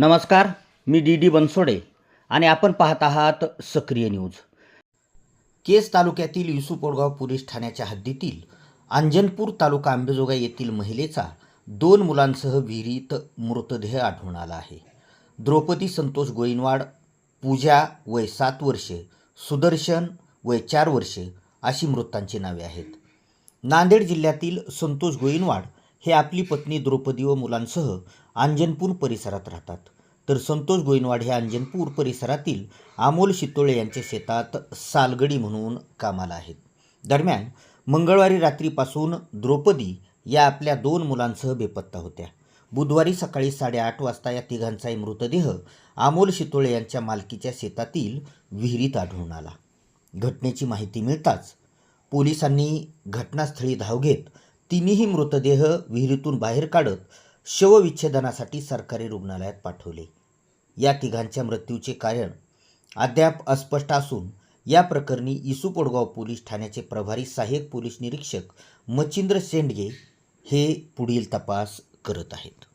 नमस्कार मी D D Bansode आणि आपण पाहत आहात सक्रिय न्यूज. केस तालुक्यातील युसुपोडगाव पोलीस ठाण्याच्या हद्दीतील अंजनपूर तालुका आंबेजोगाई येथील महिलेचा दोन मुलांसह विहिरीत मृतदेह आढळून आला आहे. द्रौपदी संतोष गोईनवाड पूजा वय सात वर्षे सुदर्शन वय चार वर्षे अशी मृतांची नावे आहेत. नांदेड जिल्ह्यातील संतोष गोईनवाड हे आपली पत्नी द्रौपदी व मुलांसह अंजनपूर परिसरात राहतात. तर संतोष गोईनवाड हे अंजनपूर परिसरातील अमोल शितोळे यांच्या शेतात सालगडी म्हणून कामाला आहेत. दरम्यान मंगळवारी रात्रीपासून द्रौपदी या आपल्या दोन मुलांसह बेपत्ता होत्या. बुधवारी सकाळी साडेआठ वाजता या तिघांचाही मृतदेह अमोल शितोळे यांच्या मालकीच्या शेतातील विहिरीत आढळून आला. घटनेची माहिती मिळताच पोलिसांनी घटनास्थळी धाव घेत तिन्ही मृतदेह विहिरीतून बाहेर काढत शवविच्छेदनासाठी सरकारी रुग्णालयात पाठवले. या तिघांच्या मृत्यूचे कारण अद्याप अस्पष्ट असून या प्रकरणी इसुपोडगाव पोलीस ठाण्याचे प्रभारी सहाय्यक पोलीस निरीक्षक मच्छिंद्र सेंडगे हे पुढील तपास करत आहेत.